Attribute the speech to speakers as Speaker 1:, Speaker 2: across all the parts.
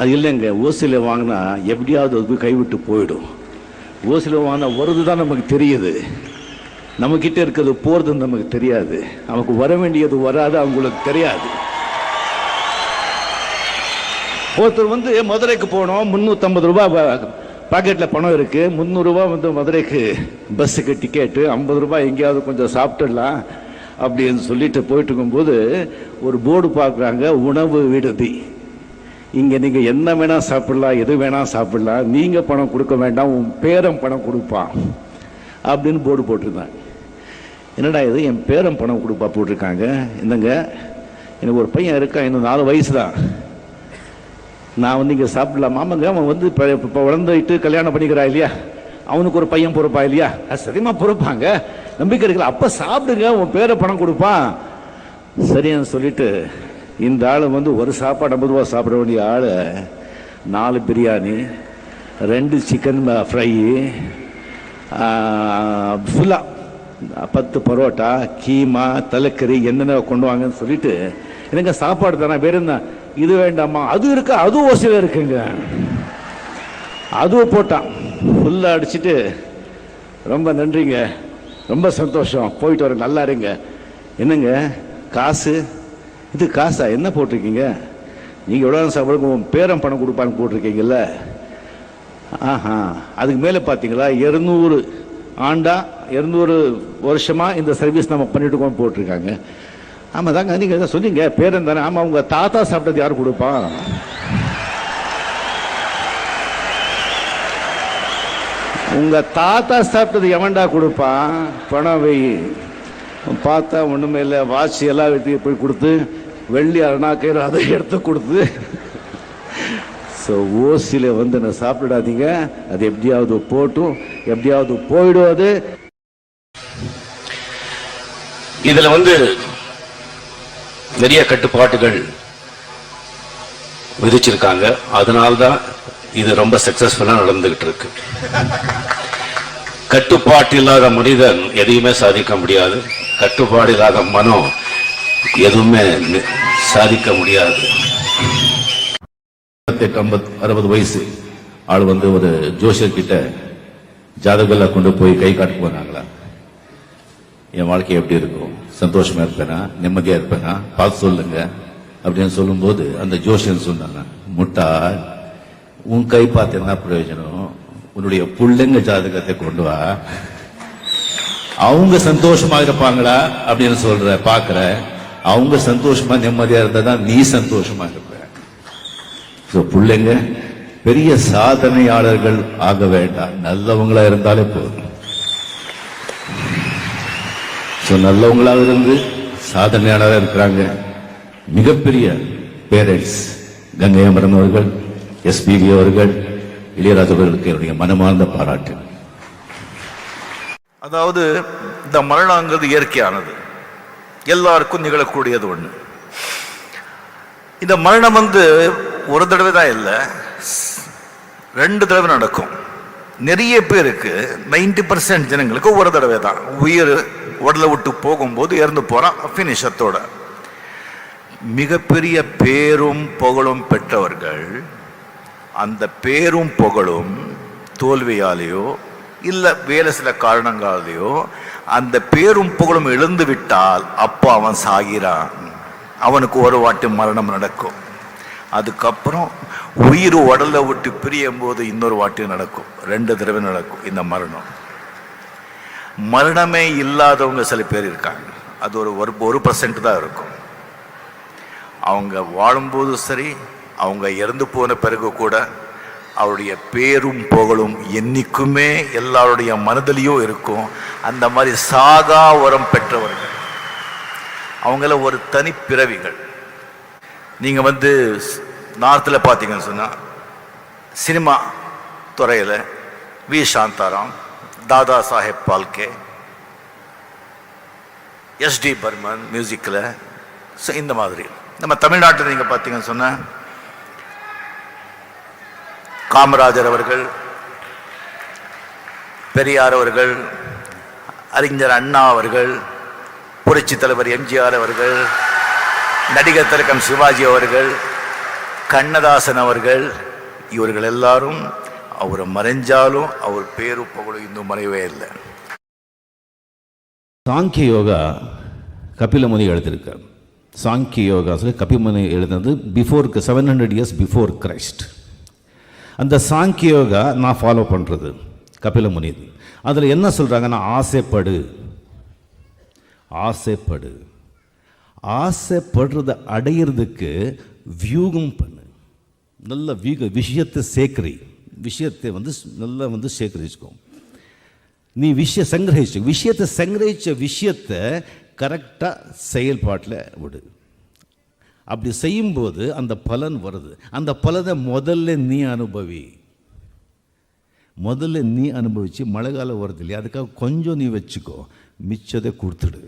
Speaker 1: அது இல்லைங்க ஓசியில் வாங்கினா எப்படியாவது அது போய் கைவிட்டு போயிடும். ஓசியில் வாங்கினா வருது தான் நமக்கு தெரியுது. நம்மக்கிட்ட இருக்கிறது போகிறதுன்னு நமக்கு தெரியாது. நமக்கு வர வேண்டியது வராது அவங்களுக்கு தெரியாது. ஒருத்தர் வந்து மதுரைக்கு போனோம் முந்நூற்றம்பது ரூபாய் பாக்கெட்டில் பணம் இருக்குது முந்நூறுரூவா வந்து மதுரைக்கு பஸ்ஸுக்கு டிக்கெட்டு ஐம்பது ரூபாய் எங்கேயாவது கொஞ்சம் சாப்பிட்டுடலாம் அப்படின்னு சொல்லிட்டு போயிட்டு இருக்கும்போது ஒரு போர்டு பார்க்குறாங்க உணவு விடுதி. இங்கே நீங்கள் என்ன வேணால் சாப்பிடலாம் எது வேணால் சாப்பிடலாம். நீங்கள் பணம் கொடுக்க வேண்டாம் உன் பேரன் பணம் கொடுப்பான். அப்படின்னு போர்டு போட்டிருந்தாங்க. என்னடா இது என் பேரன் பணம் கொடுப்பா போட்டிருக்காங்க. என்னங்க எனக்கு ஒரு பையன் இருக்கான் இன்னும் நாலு வயசு தான் நான் வந்து இங்கே சாப்பிடலாம். ஆமாங்க அவன் வந்து இப்போ இப்போ வளர்ந்துட்டு கல்யாணம் பண்ணிக்கிறா இல்லையா? அவனுக்கு ஒரு பையன் பொறுப்பா இல்லையா? அது சரிமா பொறுப்பாங்க. நம்பிக்கை இருக்குல்ல. அப்போ சாப்பிடுங்க உன் பேரை பணம் கொடுப்பான். சரின்னு சொல்லிட்டு இந்த ஆள் வந்து ஒரு சாப்பாடு ஐம்பது ரூபா சாப்பிட வேண்டிய ஆள். நாலு பிரியாணி ரெண்டு சிக்கன் ஃப்ரை ஃபுல்லாக பத்து பரோட்டா கீமா தலைக்கறி என்னென்ன கொண்டு வாங்கன்னு சொல்லிட்டு எனக்கு சாப்பாடு தானே வேற என்ன? இது வேண்டாமா? அது இருக்கா? அது ஓசையில் இருக்குங்க. அதுவும் போட்டான். ஃபுல்லாக அடிச்சுட்டு ரொம்ப நன்றிங்க. ரொம்ப சந்தோஷம். போயிட்டு வர நல்லா இருங்க. என்னங்க? காசு? இது காசா என்ன போட்டிருக்கீங்க? நீங்கள் எவ்வளோ சாப்பிடுங்க உன் பேரன் பணம் கொடுப்பான்னு போட்டிருக்கீங்கல்ல? ஆஹா அதுக்கு மேலே பார்த்தீங்களா இருநூறு ஆண்டா இரநூறு வருஷமாக இந்த சர்வீஸ் நம்ம பண்ணிட்டு இருக்கோம் போட்டிருக்காங்க. ஆமாம் தாங்க நீங்கள் தான் சொன்னீங்க பேரன் தானே. ஆமாம் உங்கள் தாத்தா சாப்பிட்டது யார் கொடுப்பான் உங்கள் தாத்தா சாப்பிட்டது எவன்டா கொடுப்பான் பணம் வை. பார்த்தா ஒன்றுமே இல்லை வாட்சி எல்லாம் வெட்டி போய் கொடுத்து வெள்ளி அரணாக்கயிறு அதை எடுத்து கொடுத்து ஸோ ஓசியில் வந்து நான் சாப்பிடாதீங்க. அது எப்படியாவது போட்டும். எப்படியாவது போயிடும் அது.
Speaker 2: இதில் வந்து நிறைய கட்டுப்பாட்டுகள் விதிச்சிருக்காங்க. அதனால்தான் இது ரொம்ப சக்சஸ்ஃபுல்லாக நடந்துகிட்டு இருக்கு கட்டுப்பாட்டு இல்லாத மனிதன் எதையுமே சாதிக்க முடியாது. கட்டுப்பாடு இல்லாத மனம் எதுவுமே சாதிக்க முடியாது.
Speaker 1: அறுபது வயசு ஆள் வந்து ஒரு ஜோசியர் கிட்ட ஜாதகெல்லாம் கொண்டு போய் கை காட்டு போனாங்களா? என் வாழ்க்கை எப்படி இருக்கும்? சந்தோஷமா இருப்பேனா? நிம்மதியா இருப்பேனா? பார்த்து சொல்லுங்க. அப்படின்னு சொல்லும்போது அந்த ஜோசியன் சொன்னாங்க முட்டா உன் கை பார்த்து என்ன பிரயோஜனம்? உன்னுடைய புள்ளைங்க ஜாதகத்தை கொண்டு வா. அவங்க சந்தோஷமா இருப்பாங்களா? அப்படின்னு சொல்ற பாக்குற அவங்க சந்தோஷமா நிம்மதியா இருந்தா தான் நீ சந்தோஷமா இருப்ப. ஸோ பிள்ளைங்க பெரிய சாதனையாளர்கள் ஆக வேண்டாம். நல்லவங்களா இருந்தாலே போதும். ஸோ நல்லவங்களாக இருந்து சாதனையாளராக இருக்கிறாங்க மிகப்பெரிய பேரண்ட்ஸ் கங்கை அமரன் அவர்கள் எஸ்பிபி அவர்கள் இளையராஜா அவர்களுக்கு என்னுடைய மனமார்ந்த பாராட்டு.
Speaker 3: அதாவது இந்த மரணங்கிறது இயற்கையானது. எல்லாருக்கும் நிகழக்கூடியது ஒன்று இந்த மரணம் வந்து ஒரு தடவை தான் இல்லை ரெண்டு தடவை நடக்கும். நிறைய பேருக்கு 90% பர்சன்ட் ஜனங்களுக்கு ஒரு தடவை தான். உயிர் உடலை விட்டு போகும்போது இறந்து போகிறான் ஃபினிஷத்தோட மிகப்பெரிய பேரும் புகழும் பெற்றவர்கள் அந்த பேரும் புகழும் தோல்வியாலேயோ இல்லை வேலை சில காரணங்களாலேயோ அந்த பேரும் புகழும் இழந்து விட்டால் அப்போ அவன் சாகிறான். அவனுக்கு ஒரு வாட்டி மரணம் நடக்கும். அதுக்கப்புறம் உயிர் உடலை விட்டு பிரியும் போது இன்னொரு வாட்டி நடக்கும். ரெண்டு தடவை நடக்கும் இந்த மரணம். மரணமே இல்லாதவங்க சில பேர் இருக்காங்க. அது ஒரு ஒரு ஒரு பர்சன்ட் தான் இருக்கும். அவங்க வாழும்போதும் சரி அவங்க இறந்து போன பிறகு கூட அவருடைய பேரும் புகழும் என்றைக்குமே எல்லாருடைய மனதிலையும் இருக்கும். அந்த மாதிரி சாகா வரம் பெற்றவர்கள். அவங்கள ஒரு தனி பிறவிகள். நீங்கள் வந்து நார்த்தில் பார்த்தீங்கன்னு சொன்னால் சினிமா துறையில் வி. சாந்தாராம் தாதா சாஹேப் பால்கே எஸ்டி பர்மன் மியூசிக்கில் ஸோ இந்த மாதிரி. நம்ம தமிழ்நாட்டில் நீங்கள் பார்த்தீங்கன்னு சொன்னால் காமராஜர் அவர்கள் பெரியார் அவர்கள் அறிஞர் அண்ணா அவர்கள் புரட்சி தலைவர் எம்ஜிஆர் அவர்கள் நடிகர் திலக்கம் சிவாஜி அவர்கள் கண்ணதாசன் அவர்கள் இவர்கள் எல்லாரும் அவரை மறைஞ்சாலும் அவர் பேரு புகழும் இன்னும் மறைவே இல்லை.
Speaker 2: சாங்கிய யோகா கபிலமுனி எழுதியிருக்கார். சாங்கிய யோகா சொல்லி கபிலமுனி எழுதுனது before seven hundred years before Christ அந்த சாங்கிய யோகா நான் ஃபாலோ பண்ணுறது கபிலமுனி அதில் என்ன சொல்கிறாங்கன்னா ஆசைப்படு. ஆசைப்படு. ஆசைப்படுறத அடையிறதுக்கு வியூகம் பண்ணு. நல்ல வியூக விஷயத்தை சேக்கரி விஷயத்தை வந்து நல்லா வந்து சேகரிச்சுக்கோ. நீ விஷய சங்கிரகிச்சு விஷயத்தை சங்கிரகிச்ச விஷயத்தை கரெக்டாக செயல்பாட்டில் விடு. அப்படி செய்யும்போது அந்த பலன் வருது. அந்த பலனை முதல்ல நீ அனுபவி. முதல்ல நீ அனுபவித்து மழை காலம் வருது இல்லையா? அதுக்காக கொஞ்சம் நீ வச்சுக்கோ. மிச்சத்தை கொடுத்துடு.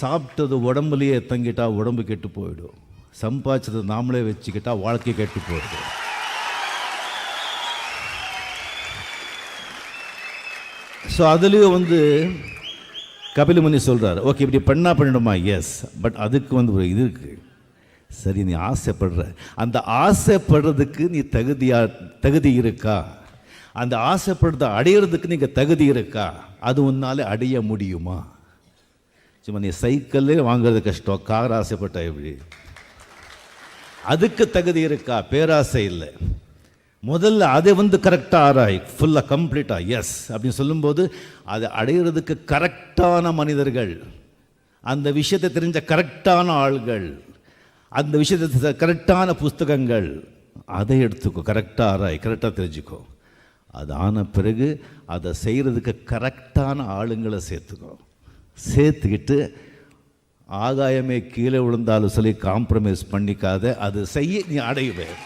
Speaker 2: சாப்பிட்டது உடம்புலையே தங்கிட்டா உடம்பு கெட்டு போயிடும். சம்பாதிச்சது நாமளே வச்சுக்கிட்டா வாழ்க்கை கெட்டு போயிடும். ஸோ அதுலேயும் வந்து கபிலமுனி சொல்கிறார் ஓகே இப்படி பண்ணா பண்ணிடுமா எஸ் பட் அதுக்கு வந்து ஒரு இது இருக்குது சரி நீ ஆசைப்படுற. அந்த ஆசைப்படுறதுக்கு நீ தகுதியா தகுதி இருக்கா? அந்த ஆசைப்படுறத அடையிறதுக்கு நீங்கள் தகுதி இருக்கா? அது உன்னால் அடைய முடியுமா? சும்மா நீ சைக்கிளே வாங்குறது கஷ்டம். கார் ஆசைப்பட்டா எப்படி? அதுக்கு தகுதி இருக்கா? பேராசை இல்லை. முதல்ல அதை வந்து கரெக்டாக ஆராய் ஃபுல்லாக கம்ப்ளீட்டாக எஸ் அப்படின்னு சொல்லும்போது அதை அடையிறதுக்கு கரெக்டான மனிதர்கள் அந்த விஷயத்தை தெரிஞ்ச கரெக்டான ஆள்கள் அந்த விஷயத்தை கரெக்டான புஸ்தகங்கள் அதை எடுத்துக்கோ கரெக்டாக ஆராய் கரெக்டாக தெரிஞ்சுக்கோ. அது ஆன பிறகு அதை செய்கிறதுக்கு கரெக்டான ஆளுங்களை சேர்த்துக்கோ. சேர்த்துக்கிட்டு ஆகாயமே கீழே விழுந்தாலும் சொல்லி காம்ப்ரமைஸ் பண்ணிக்காத அது செய்ய நீ அடையுவேன்